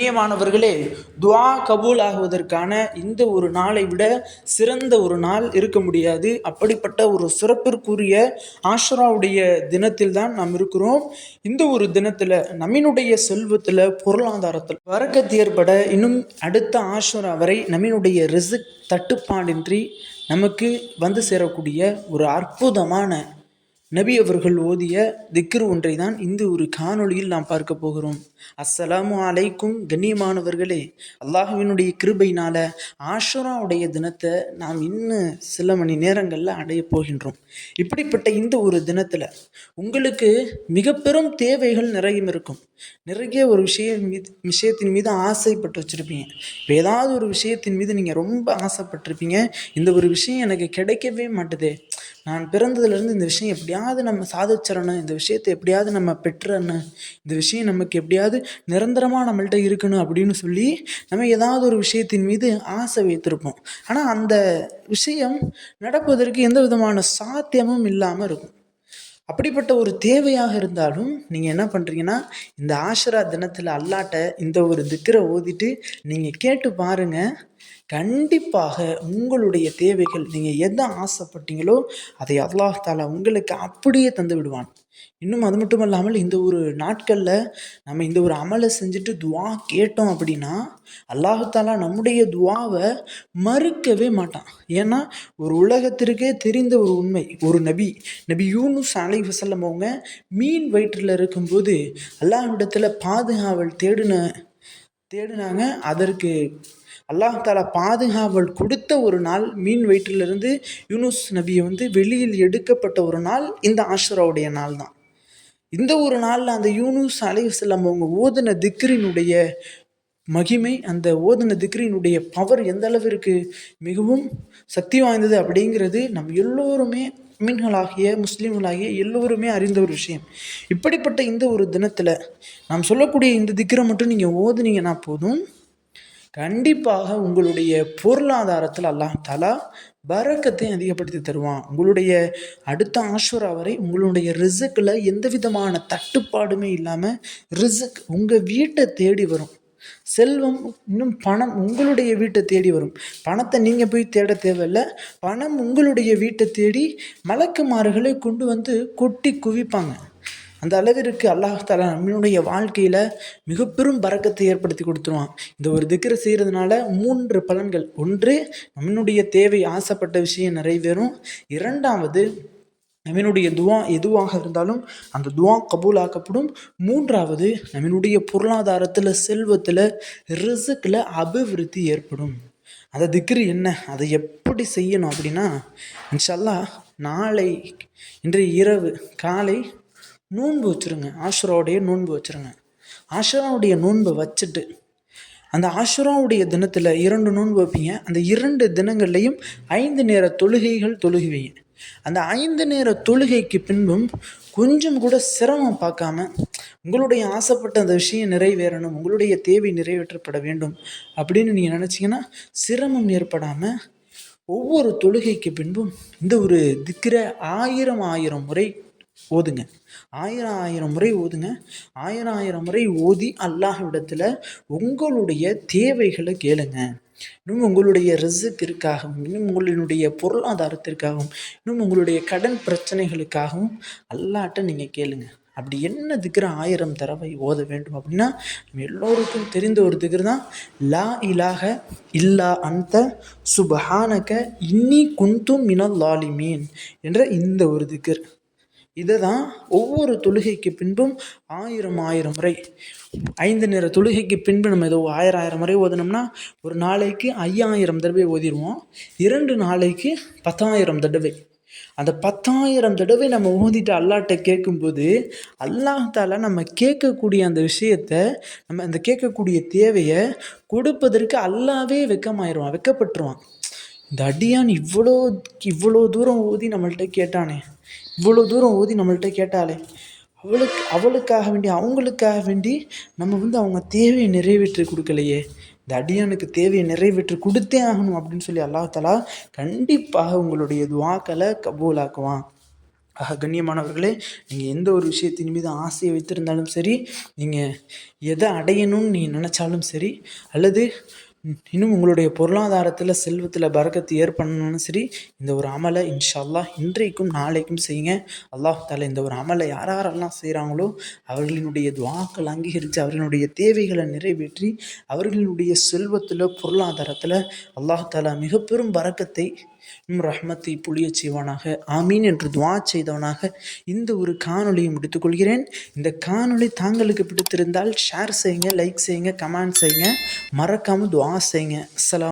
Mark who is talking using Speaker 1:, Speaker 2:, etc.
Speaker 1: கண்ணியமானவர்களே துவா கபூல் ஆகுவதற்கான இந்த ஒரு நாளை விட சிறந்த ஒரு நாள் இருக்க முடியாது. அப்படிப்பட்ட ஒரு சிறப்பிற்குரிய ஆஷராவுடைய தினத்தில் தான் நாம் இருக்கிறோம். இந்த ஒரு தினத்தில் நம்மினுடைய செல்வத்தில் பொருளாதாரத்தில் வரக்கத்து ஏற்பட இன்னும் அடுத்த ஆஷரா வரை நம்மினுடைய ரிசிக் தட்டுப்பாடின்றி நமக்கு வந்து சேரக்கூடிய ஒரு அற்புதமான நபி அவர்கள் ஓதிய திக்ரு ஒன்றை தான் இந்த ஒரு காணொளியில் நாம் பார்க்க போகிறோம். அஸ்ஸலாமு அலைக்கும் கண்ணியமானவர்களே அல்லாஹுவினுடைய கிருபையினால ஆஷராவுடைய தினத்தை நாம் இன்னும் சில மணி நேரங்களில் அடைய போகின்றோம். இப்படிப்பட்ட இந்த ஒரு தினத்தில் உங்களுக்கு மிக பெரும் தேவைகள் நிறைய இருக்கும். நிறைய ஒரு விஷயம் மீது விஷயத்தின் மீது ஆசைப்பட்டு வச்சுருப்பீங்க. இப்போ ஏதாவது ஒரு விஷயத்தின் மீது நீங்கள் ரொம்ப ஆசைப்பட்டிருப்பீங்க. இந்த ஒரு விஷயம் எனக்கு கிடைக்கவே மாட்டுது. நான் பிறந்ததுலேருந்து இந்த விஷயம் எப்படியாவது நம்ம சாதிச்சிடணும் இந்த விஷயத்தை எப்படியாவது நம்ம பெற்றுறணும் இந்த விஷயம் நமக்கு எப்படியாவது நிரந்தரமாக நம்மள்கிட்ட இருக்கணும் அப்படின்னு சொல்லி நம்ம ஏதாவது ஒரு விஷயத்தின் மீது ஆசை வைத்திருப்போம். ஆனால் அந்த விஷயம் நடப்பதற்கு எந்த விதமான சாத்தியமும் இல்லாமல் இருக்கும். அப்படிப்பட்ட ஒரு தேவையாக இருந்தாலும் நீங்கள் என்ன பண்ணுறீங்கன்னா இந்த ஆஷரா தினத்தில் அல்லாட்ட இந்த ஒரு திக்கரை ஓதிட்டு நீங்கள் கேட்டு பாருங்கள் கண்டிப்பாக உங்களுடைய தேவைகள் நீங்கள் எதை ஆசைப்பட்டீங்களோ அதை அல்லாஹ் தாலா உங்களுக்கு அப்படியே தந்து விடுவான். இன்னும் அது மட்டும் இல்லாமல் இந்த ஒரு நாட்களில் நம்ம இந்த ஒரு அமலை செஞ்சுட்டு துவா கேட்டோம் அப்படின்னா அல்லாஹாலா நம்முடைய துவாவை மறுக்கவே மாட்டான். ஏன்னா ஒரு உலகத்திற்கே தெரிந்த ஒரு உண்மை ஒரு நபி நபி யூனுஸ் அலை வசல்லம் அவங்க மீன் வயிற்றில் இருக்கும்போது அல்லாஹ்விடத்தில் பாதுகாவல் தேடின தேடினாங்க அதற்கு அல்லாஹாலா பாதுகாவல் கொடுத்த ஒரு நாள் மீன் வயிற்றிலிருந்து யூனுஸ் நபியை வந்து வெளியில் எடுக்கப்பட்ட ஒரு நாள் இந்த ஆஷராவுடைய நாள் தான். இந்த ஒரு நாளில் அந்த யூனுஸ் அலைவசல்லாம் அவங்க ஓதன திக்ரினுடைய மகிமை அந்த ஓதன திக்ரினுடைய பவர் எந்த அளவிற்கு மிகவும் சக்தி வாய்ந்தது அப்படிங்கிறது நம் எல்லோருமே மீன்களாகிய முஸ்லீம்களாகிய எல்லோருமே அறிந்த ஒரு விஷயம். இப்படிப்பட்ட இந்த ஒரு தினத்தில் நாம் சொல்லக்கூடிய இந்த திக்ரை மட்டும் நீங்கள் ஓதுனீங்கன்னா போதும். கண்டிப்பாக உங்களுடைய பொருளாதாரத்தில் அல்லாஹ் தலா பறக்கத்தை அதிகப்படுத்தி தருவான். உங்களுடைய அடுத்த ஆஷுரா வரை உங்களுடைய ரிசுக்கில் எந்த விதமான தட்டுப்பாடுமே இல்லாமல் ரிசுக் உங்கள் வீட்டை தேடி வரும். செல்வம் இன்னும் பணம் உங்களுடைய வீட்டை தேடி வரும். பணத்தை நீங்கள் போய் தேட தேவையில்லை. பணம் உங்களுடைய வீட்டை தேடி மலக்குமாறுகளை கொண்டு வந்து கொட்டி குவிப்பாங்க. அந்த அளவிற்கு அல்லாஹாலா நம்மளுடைய வாழ்க்கையில் மிக பெரும் பறக்கத்தை ஏற்படுத்தி கொடுத்துருவான். இந்த ஒரு திக்கரை செய்கிறதுனால மூன்று பலன்கள். ஒன்று நம்மளுடைய தேவை ஆசைப்பட்ட விஷயம் நிறைவேறும். இரண்டாவது நம்மினுடைய துவா எதுவாக இருந்தாலும் அந்த துவா கபூலாக்கப்படும். மூன்றாவது நம்மினுடைய பொருளாதாரத்தில் செல்வத்தில் ரிசுக்கில் அபிவிருத்தி ஏற்படும். அந்த திக்ரு என்ன? அதை எப்படி செய்யணும் அப்படின்னா இன்ஷல்லா நாளை இன்றைய இரவு காலை நோன்பு வச்சுருங்க. ஆஷுராவுடைய நோன்பு வச்சுருங்க. ஆஷுராவுடைய நோன்பை வச்சுட்டு அந்த ஆஷுராவுடைய தினத்தில் இரண்டு நோன்பு வைப்பீங்க. அந்த இரண்டு தினங்கள்லையும் ஐந்து நேர தொழுகைகள் தொழுகுவீங்க. அந்த ஐந்து நேர தொழுகைக்கு பின்பும் கொஞ்சம் கூட சிரமம் பார்க்காம உங்களுடைய ஆசைப்பட்ட அந்த விஷயம் நிறைவேறணும் உங்களுடைய தேவை நிறைவேற்றப்பட வேண்டும் அப்படின்னு நீங்கள் நினச்சிங்கன்னா சிரமம் ஏற்படாமல் ஒவ்வொரு தொழுகைக்கு பின்பும் இந்த ஒரு திக்கிற ஆயிரம் ஆயிரம் முறை ஓதுங்க. ஆயிரம் ஆயிரம் முறை ஓதுங்க. ஆயிரம் ஆயிரம் முறை ஓதி அல்லாஹ்விடத்தில் உங்களுடைய தேவைகளை கேளுங்க. இன்னும் உங்களுடைய ரிசுக்கிற்காகவும் இன்னும் உங்களுடைய பொருளாதாரத்திற்காகவும் இன்னும் உங்களுடைய கடன் பிரச்சனைகளுக்காகவும் அல்லாட்ட நீங்கள் கேளுங்க. அப்படி என்ன திக்கிற ஆயிரம் தடவை ஓத வேண்டும் அப்படின்னா நம்ம எல்லோருக்கும் தெரிந்த ஒரு திகர் தான் லா இலாக இல்லா அந்த சுபஹானக இன்னி குந்தும் மினல் லாலிமீன் என்ற இந்த ஒரு திகர். இதை தான் ஒவ்வொரு தொழுகைக்கு பின்பும் ஆயிரம் ஆயிரம் முறை ஐந்து நேர தொழுகைக்கு பின்பு நம்ம ஏதோ ஆயிரம் ஆயிரம் முறை ஓதினோம்னா ஒரு நாளைக்கு ஐயாயிரம் தடவை ஓதிடுவோம் இரண்டு நாளைக்கு பத்தாயிரம் தடவை. அந்த பத்தாயிரம் தடவை நம்ம ஓதிட்டு அல்லாட்ட கேட்கும்போது அல்லாஹால நம்ம கேட்கக்கூடிய அந்த விஷயத்த நம்ம அந்த கேட்கக்கூடிய தேவையை கொடுப்பதற்கு அல்லாவே வெக்கமாயிடுவான் வெக்கப்பட்டுருவான். இந்த அடியான் இவ்வளோ இவ்வளோ தூரம் ஊதி நம்மள்கிட்ட கேட்டானே இவ்வளோ தூரம் ஓதி நம்மள்கிட்ட கேட்டாலே அவளுக்கு அவளுக்காக வேண்டி அவங்களுக்காக வேண்டி நம்ம வந்து அவங்க தேவையை நிறைவேற்றி கொடுக்கலையே. இந்த அடியானுக்கு தேவையை நிறைவேற்றி கொடுத்தே ஆகணும் அப்படின்னு சொல்லி அல்லாஹாலா கண்டிப்பாக உங்களுடைய துவாக்களை கபூலாக்குவான். ஆக கண்ணியமானவர்களே நீங்கள் எந்த ஒரு விஷயத்தின் மீது ஆசையை வைத்திருந்தாலும் சரி நீங்கள் எதை அடையணும்னு நீங்கள் நினச்சாலும் சரி அல்லது இன்னும் உங்களுடைய பொருளாதாரத்தில் செல்வத்தில் பறக்கத்து ஏற்படணும்னு சரி இந்த ஒரு அமலை இன்ஷா அல்லாஹ் இன்றைக்கும் நாளைக்கும் செய்யுங்க. அல்லாஹ் தாலா இந்த ஒரு அமலை யார் யாரெல்லாம் செய்கிறாங்களோ அவர்களினுடைய துவாக்கள் அங்கீகரித்து அவர்களுடைய தேவைகளை நிறைவேற்றி அவர்களுடைய செல்வத்தில் பொருளாதாரத்தில் அல்லாஹ் தாலா மிக பெரும் பறக்கத்தை இம் ரஹ்மத்தை புளியச் செய்வானாக ஆமீன் என்று துவா செய்தவனாக இந்த ஒரு காணொலியை முடித்துக்கொள்கிறேன் இந்த காணொளி தாங்களுக்கு பிடித்திருந்தால் ஷேர் செய்யுங்க லைக் செய்யுங்க கமெண்ட் செய்யுங்க. மறக்காமல் துவா செய்யுங்க. அஸ்ஸலாம்